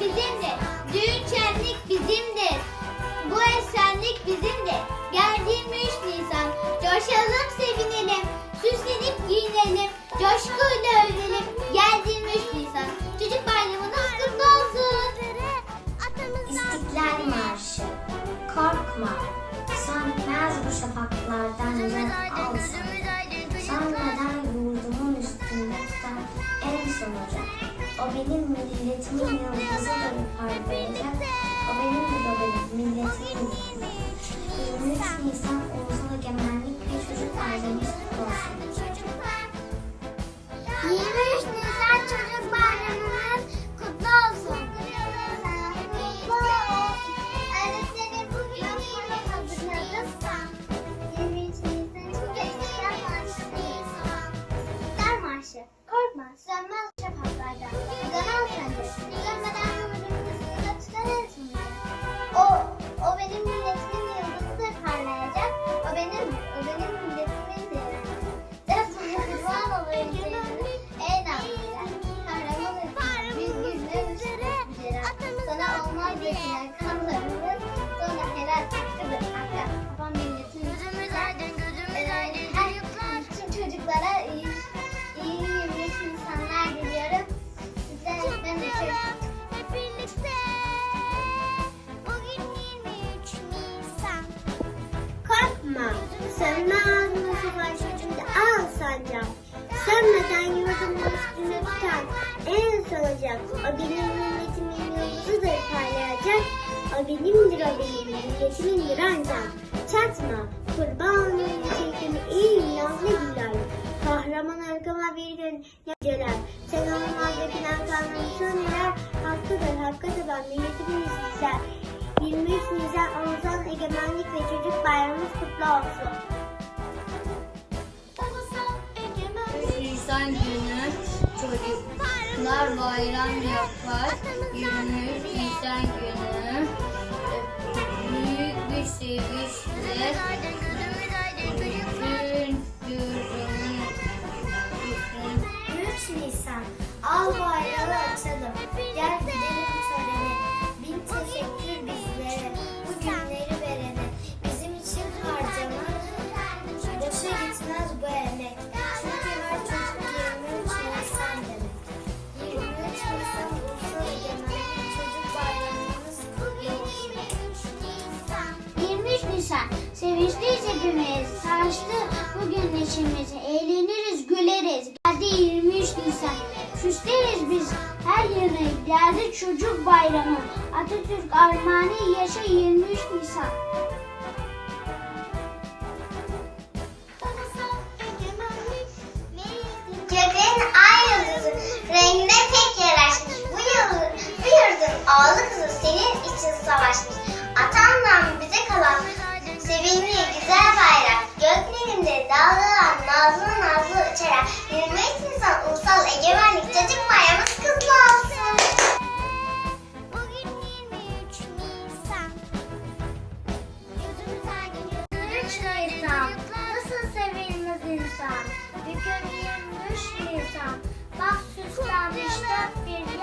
bizimdir. Düğün şenlik bizimdir. Bu esenlik bizimdir. Geldi 23 Nisan. Coşalım sevinelim. Süslenip giyinelim. Coşkuyla ölelim. Geldi 23 Nisan. Çocuk bayramınız kutlu olsun. İstiklal Marşı Korkma Sönmez bu şafaklardan can alsın Sönmeden yurdumun üstünde tutan en sonucu O benim milletimin yıldızıdır parlayacak O benim bu milletimin yıldızı. 23 Nisan Sönmez bu sefer çocuğunda al sancak. Sönmeden yurdumun üstüne tutan en solacak. O benim milletimin yıldızıdır parlayacak. O benimdir o benim milletimindir ancak. Çatma, kurban olayım iyi nazlı güler. Kahraman arkama bir gün. Sen olmaz dökülen kanını söneler. Hakkıdır, hakka taban milletimin izler. 23 Nisan Ulusal Egemenlik ve Çocuk Bayramımız kutlu olsun. Nisan günü çocuklar bayram yapar. 23 Nisan günü büyük bir sevinçle çocuk bayramı. Atatürk armağanı yaşa 23 Nisan. Göklerin ay yıldızı rengine tek yaraşmış. Bu yıldız, bu yurdun oğlu kızı senin için savaşmış. Atandan bize kalan Aferin.